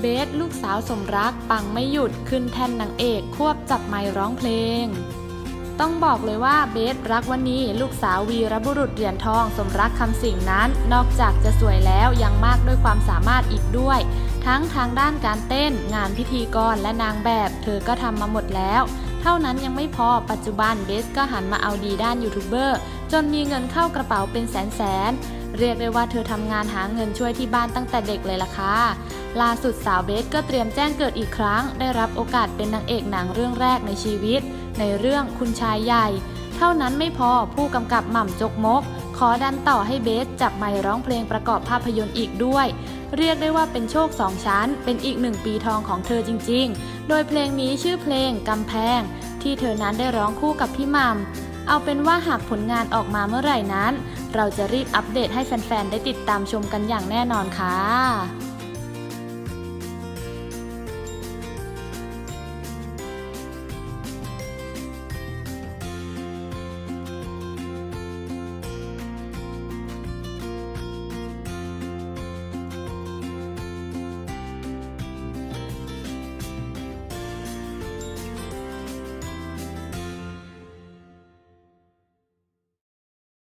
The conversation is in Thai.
เบสลูกสาวสมรักปังไม่หยุดขึ้นแท่นนางเอกควบจับไมร้องเพลง ต้องบอกเลยว่าเบสรักวันนี้ลูกสาววีรบุรุษเหรียญทองสมรักคำสิงนั้น นอกจากจะสวยแล้วยังมากด้วยความสามารถอีกด้วย ทั้งทางด้านการเต้น งานพิธีกรและนางแบบ เธอก็ทำมาหมดแล้ว เท่านั้นยังไม่พอปัจจุบันเบสก็หันมาเอาดีด้านยูทูบเบอร์จนมีเงินเข้ากระเป๋าเป็นแสนแสนเรียกได้ว่าเธอทำงานหาเงินช่วยที่บ้านตั้งแต่เด็กเลยล่ะค่ะ ล่าสุดสาวเบสก็เตรียมแจ้งเกิดอีกครั้ง ได้รับโอกาสเป็นนางเอกหนังเรื่องแรกในชีวิต ในเรื่องคุณชายใหญ่ เท่านั้นไม่พอผู้กำกับหม่ำจกมก ขอดันต่อให้เบสจับไมร้องเพลงประกอบภาพยนตร์อีกด้วย เรียกได้ว่าเป็นโชคสองชั้น เป็นอีกหนึ่งปีทองของเธอจริง ๆ โดยเพลงนี้ชื่อเพลงกำแพง ที่เธอนั้นได้ร้องคู่กับพี่หม่ำเอาเป็นว่าหากผลงานออกมาเมื่อไหร่นั้น เราจะรีบอัปเดตให้แฟน ๆ ได้ติดตามชมกันอย่างแน่นอนค่ะ